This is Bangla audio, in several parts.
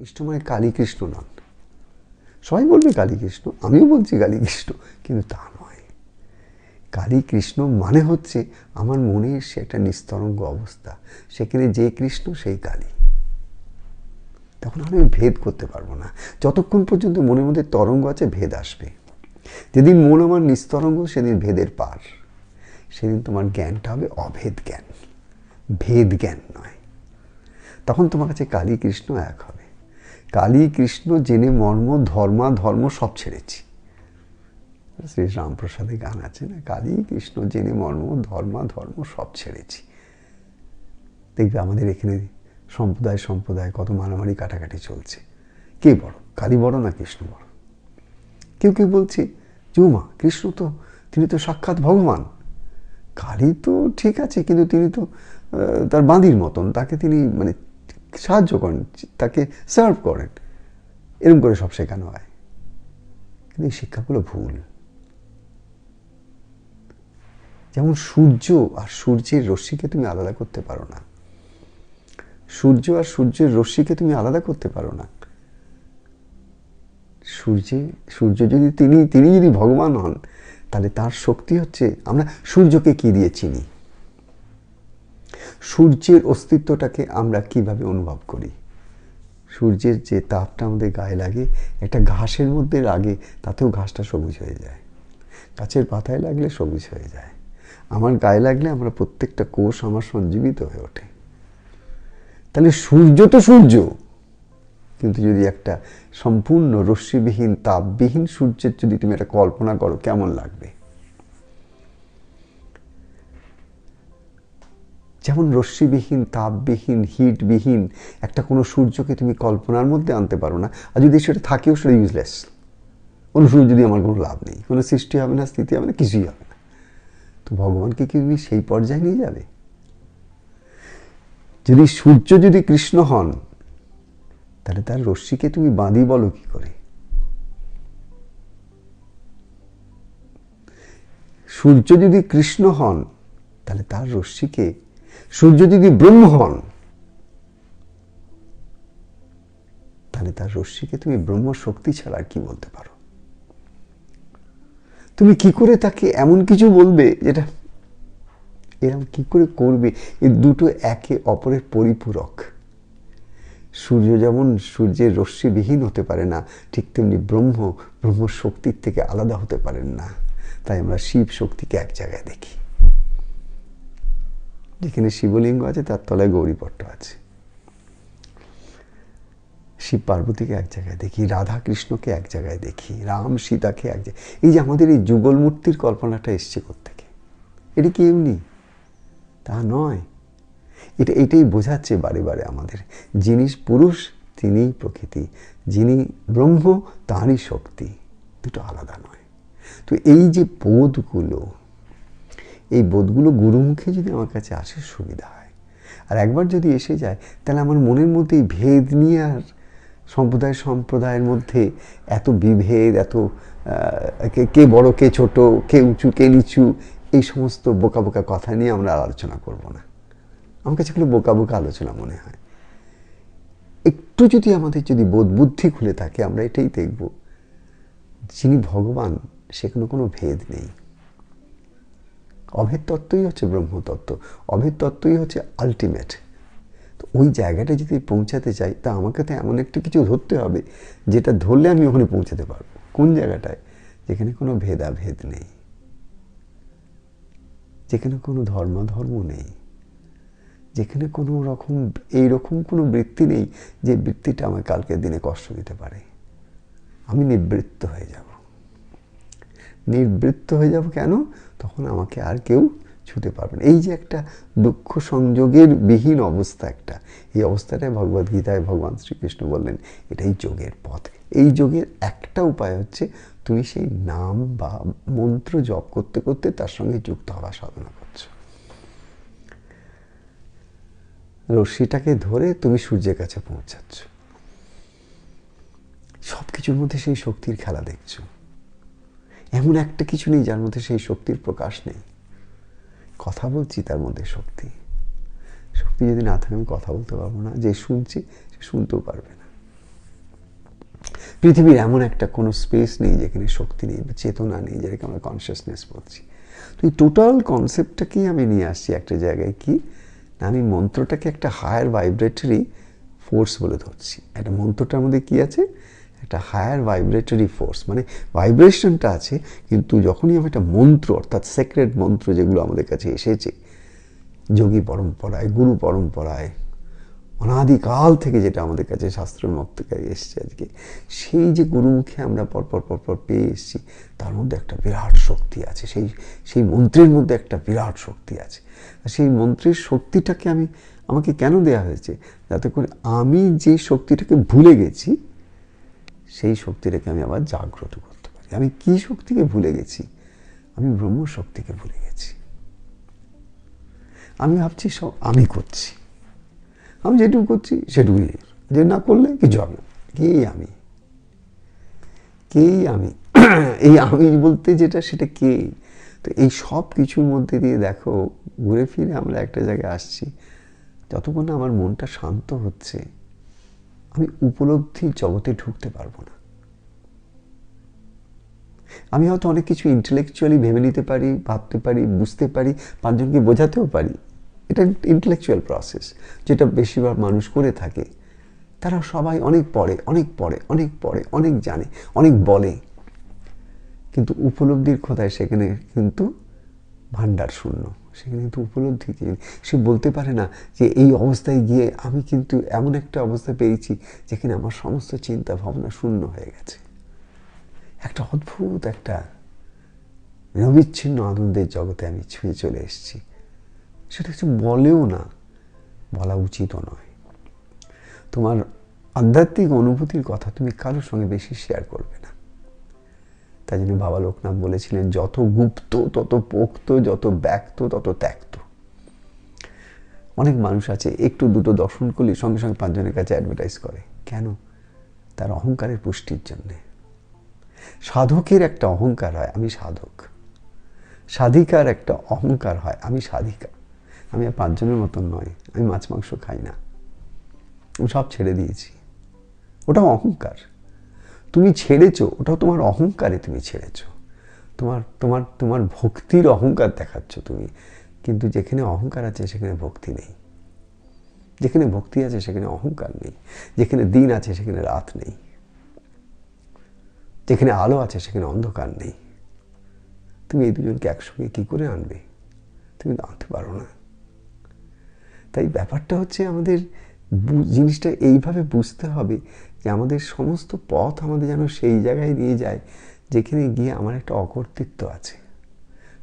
কৃষ্ণ মানে কালী কৃষ্ণ নন সবাই বলবে কালী কৃষ্ণ আমিও বলছি কালী কৃষ্ণ কিন্তু তা নয়। কালী কৃষ্ণ মানে হচ্ছে আমার মনের সে একটা নিস্তরঙ্গ অবস্থা। সেখানে যে কৃষ্ণ, সেই কালী। তখন আমি ভেদ করতে পারব না। যতক্ষণ পর্যন্ত মনের মধ্যে তরঙ্গ আছে, ভেদ আসবে। যেদিন মন আমার নিস্তরঙ্গ, সেদিন ভেদের পার। সেদিন তোমার জ্ঞানটা হবে অভেদ জ্ঞান। ভেদ জ্ঞান নয়। তখন তোমার কাছে কালী কৃষ্ণ এক হবে। কালী কৃষ্ণ জেনে মর্ম, ধর্মা, ধর্ম সব ছেড়েছি। শ্রী রামপ্রসাদে গান আছে না? কালী কৃষ্ণ জেনে মর্ম, ধর্মা, ধর্ম সব ছেড়েছি। দেখবে আমাদের এখানে সম্প্রদায় সম্প্রদায় কত মারামারি কাটাকাটি চলছে। কে বড়? কালী বড় না কৃষ্ণ বড়? কেউ কেউ বলছে জুমা কৃষ্ণ তো, তিনি তো সাক্ষাৎ ভগবান। কালী তো ঠিক আছে, কিন্তু তিনি তো তার বাঁধির মতন। তাকে তিনি মানে সাহায্য করেন, তাকে সার্ভ করেন। এরকম করে সব শেখানো হয়। কিন্তু এই শিক্ষাগুলো ভুল। যেমন সূর্য আর সূর্যের রশ্মিকে তুমি আলাদা করতে পারো না। সূর্য আর সূর্যের রশ্মিকে তুমি আলাদা করতে পারো না। সূর্যে, সূর্য যদি তিনি তিনি যদি ভগবান হন, তাহলে তার শক্তি হচ্ছে আমরা সূর্যকে কি দিয়ে চিনি? সূর্যের অস্তিত্বটাকে আমরা কীভাবে অনুভব করি? সূর্যের যে তাপটা আমাদের গায়ে লাগে, একটা ঘাসের মধ্যে লাগে, তাতেও ঘাসটা সবুজ হয়ে যায়। গাছের পাতায় লাগলে সবুজ হয়ে যায়। আমার গায়ে লাগলে আমরা প্রত্যেকটা কোষ আমার সঞ্জীবিত হয়ে ওঠে। তাহলে সূর্য তো সূর্য। কিন্তু যদি একটা সম্পূর্ণ রশ্মিবিহীন, তাপবিহীন সূর্যের যদি তুমি একটা কল্পনা করো, কেমন লাগবে? যেমন রশ্মিবিহীন, তাপবিহীন, হিটবিহীন, একটা কোনো সূর্যকে তুমি কল্পনার মধ্যে আনতে পারো না। আর যদি সেটা থাকেও, সেটা ইউজলেস কোনো সূর্য যদি আমার কোনো লাভ নেই। কোনো সৃষ্টি হবে না, স্থিতি হবে না, কিছুই হবে না। তো ভগবানকে কি তুমি সেই পর্যায়ে নিয়ে যাবে? যদি সূর্য যদি কৃষ্ণ হন, তাহলে তার রশ্মিকে তুমি বাঁধি বলো কি করে? সূর্য যদি কৃষ্ণ হন, তাহলে তার রশ্মিকে সূর্য যদি ব্রহ্ম হন, তাহলে তার রশ্মিকে তুমি ব্রহ্ম শক্তি ছাড়া আর কি বলতে পারো? তুমি কি করে তাকে এমন কিছু বলবে যেটা এরকম কি করে করবে? এই দুটো একে অপরের পরিপূরক। সূর্য যেমন সূর্যের রশ্মিবিহীন হতে পারে না, ঠিক তেমনি ব্রহ্ম ব্রহ্ম শক্তির থেকে আলাদা হতে পারেন না। তাই আমরা শিব শক্তিকে এক জায়গায় দেখি। যেখানে শিবলিঙ্গ আছে, তার তলায় গৌরীপট্ট আছে। শিব পার্বতীকে এক জায়গায় দেখি রাধা কৃষ্ণকে এক জায়গায় দেখি, রাম সীতাকে এক জায়গায়। এই যে আমাদের এই যুগল মূর্তির কল্পনাটা এসছে থেকে এটা কি এমনি? তা নয়। এটা, এটাই বোঝাচ্ছে বারে বারে আমাদের। যিনি পুরুষ তিনিই প্রকৃতি, যিনি ব্রহ্ম, তাঁরই শক্তি। দুটো আলাদা নয়। তো এই যে বোধগুলো এই বোধগুলো গুরুমুখে যদি আমার কাছে আসে, সুবিধা হয়। আর একবার যদি এসে যায়, তাহলে আমার মনের মধ্যে এই ভেদ নিয়ে আর সম্প্রদায় সম্প্রদায়ের মধ্যে এত বিভেদ, এত কে বড়, কে ছোট, কে উঁচু, কে নিচু, এই সমস্ত বোকা বোকা কথা নিয়ে আমরা আলোচনা করব না। আমার কাছে এগুলো বোকা বোকা আলোচনা মনে হয়। একটু যদি আমাদের যদি বোধ বুদ্ধি খুলে থাকে, আমরা এটাই দেখব, যিনি ভগবান সেখানে কোনো ভেদ নেই। অভেদ তত্ত্বই হচ্ছে ব্রহ্মতত্ত্ব, অভেদ তত্ত্বই হচ্ছে আলটিমেট তো ওই জায়গাটা যদি পৌঁছাতে চাই, তা আমাকে তো এমন একটা কিছু ধরতে হবে, যেটা ধরলে আমি ওখানে পৌঁছাতে পারব। কোন জায়গাটায়? যেখানে কোনো ভেদাভেদ নেই। যেখানে কোনো ধর্মাধর্ম নেই। যেখানে কোনো রকম এই রকম কোনো বৃত্তি নেই, যে বৃত্তিটা আমার কালকের দিনে কষ্ট দিতে পারে। আমি নিবৃত্ত হয়ে যাব। নিবৃত্ত হয়ে যাব কেন? তখন আমাকে আর কেউ ছুতে পারবে না। এই যে একটা দুঃখ সংযোগের বিহীন অবস্থা একটা, এই অবস্থাটাই অবস্থাটায় ভগবদ্গীতায় ভগবান শ্রীকৃষ্ণ বললেন, এটাই যোগের পথ। এই যোগের একটা উপায় হচ্ছে তুমি সেই নাম বা মন্ত্র জপ করতে করতে তার সঙ্গে যুক্ত হওয়া সাধনা করছ। রশ্মিটাকে ধরে তুমি সূর্যের কাছে পৌঁছাচ্ছ। সব কিছুর মধ্যে সেই শক্তির খেলা দেখছ। এমন একটা কিছু নেই যার মধ্যে সেই শক্তির প্রকাশ নেই। কথা বলছি তার মধ্যে শক্তি। শক্তি যদি না থাকে আমি কথা বলতে পারব না। যে শুনছি, সে শুনতেও পারবে না। পৃথিবীর এমন একটা কোনো স্পেস নেই যেখানে শক্তি নেই বা চেতনা নেই যেটাকে আমরা কনসিয়াসনেস বলছি। তো এই টোটাল কনসেপ্টটাকেই আমি নিয়ে আসছি একটা জায়গায় কি? না, আমি মন্ত্রটাকে একটা হায়ার ভাইব্রেটরি ফোর্স বলে ধরছি। একটা মন্ত্রটার মধ্যে কি আছে? একটা হায়ার ভাইব্রেটরি ফোর্স মানে ভাইব্রেশনটা আছে, কিন্তু যখনই আমি একটা মন্ত্র, অর্থাৎ সেক্রেট মন্ত্র যেগুলো আমাদের কাছে এসেছে, যোগী পরম্পরায়, গুরু পরম্পরায়, অনাদিকাল থেকে যেটা আমাদের কাছে শাস্ত্রের থেকে এসছে আজকে, সেই যে গুরুমুখে আমরা পরপর পরপর পেয়ে এসেছি, তার মধ্যে একটা বিরাট শক্তি আছে, সেই সেই মন্ত্রের মধ্যে একটা বিরাট শক্তি আছে। সেই মন্ত্রের শক্তিটাকে আমি, আমাকে কেন দেয়া হয়েছে? যাতে করে আমি যে শক্তিটাকে ভুলে গেছি সেই শক্তিটাকে আমি আবার জাগ্রত করতে পারি। আমি কি শক্তিকে ভুলে গেছি? আমি ব্রহ্ম শক্তিকে ভুলে গেছি। আমি ভাবছি সব আমি করছি। আমি যেটুকু করছি সেটুকুই যে না করলে কিছু হবে না। কেই আমি? কেই আমি? এই আমি বলতে যেটা সেটা কে? তো এই সব কিছুর মধ্যে দিয়ে দেখো, ঘুরে ফিরে আমরা একটা জায়গায় আসছি। যতক্ষণ না আমার মনটা শান্ত হচ্ছে আমি উপলব্ধির জগতে ঢুকতে পারব না। আমি হয়তো অনেক কিছু ইন্টেলেকচুয়ালি ভেবে নিতে পারি, ভাবতে পারি, বুঝতে পারি পাঁচজনকে বোঝাতেও পারি। এটা ইন্টেলেকচুয়াল প্রসেস যেটা বেশিরভাগ মানুষ করে থাকে। তারা সবাই অনেক পড়ে অনেক পড়ে অনেক পড়ে, অনেক জানে, অনেক বলে। কিন্তু উপলব্ধির খোদায় সেখানে কিন্তু ভাণ্ডার শূন্য। সেখানে কিন্তু উপলব্ধি সে বলতে পারে না যে এই অবস্থায় গিয়ে আমি কিন্তু এমন একটা অবস্থা পেয়েছি যেখানে আমার সমস্ত চিন্তা ভাবনা শূন্য হয়ে গেছে। একটা অদ্ভুত একটা নিরবিচ্ছিন্ন আনন্দের জগতে আমি ছুঁয়ে চলে এসেছি। সেটা কিছু বলেও না, বলা উচিতও নয়। তোমার আধ্যাত্মিক অনুভূতির কথা তুমি কারোর সঙ্গে বেশি শেয়ার করবে তাই জন্য বাবা লোকনাথ বলেছিলেন, যত গুপ্ত, তত পোক্ত, যত ব্যক্ত, তত ত্যাক্ত। অনেক মানুষ আছে, একটু দুটো দর্শন করলে সঙ্গে সঙ্গে পাঁচজনের কাছে অ্যাডভার্টাইজ করে। কেন? তার অহংকারের পুষ্টির জন্যে। সাধকের একটা অহংকার হয়, আমি সাধক। সাধিকার একটা অহংকার হয়, আমি সাধিকা। আমি আর পাঁচজনের মতন নয় আমি মাছ মাংস খাই না। আমি সব ছেড়ে দিয়েছি। ওটাও অহংকার। তুমি ছেড়েছো, ওটাও তোমার অহংকারে তুমি ছেড়েছো। তোমার তোমার তোমার ভক্তির অহংকার দেখাচ্ছ তুমি। কিন্তু যেখানে অহংকার আছে, সেখানে ভক্তি নেই। যেখানে ভক্তি আছে, সেখানে অহংকার নেই। যেখানে দিন আছে, সেখানে রাত নেই। যেখানে আলো আছে, সেখানে অন্ধকার নেই। তুমি এই দুজনকে একসঙ্গে কী করে আনবে? তুমি আনতে পারো না। তাই ব্যাপারটা হচ্ছে আমাদের জিনিসটা এইভাবে বুঝতে হবে যে আমাদের সমস্ত পথ আমাদের যেন সেই জায়গায় নিয়ে যায়, যেখানে গিয়ে আমার একটা অকর্তৃত্ব আছে,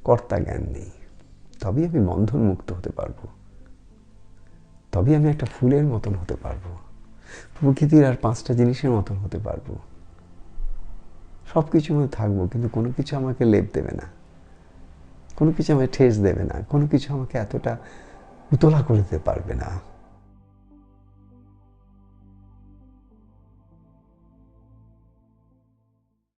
কর্তা জ্ঞান নেই। তবেই আমি বন্ধন মুক্ত হতে পারব। তবেই আমি একটা ফুলের মতন হতে পারব। প্রকৃতির আর পাঁচটা জিনিসের মতন হতে পারব। সব কিছুর মধ্যে থাকব, কিন্তু কোনো কিছু আমাকে লেপ দেবে না। কোনো কিছু আমাকে ঠেস দেবে না। কোনো কিছু আমাকে এতটা উতলা করে দিতে পারবে না।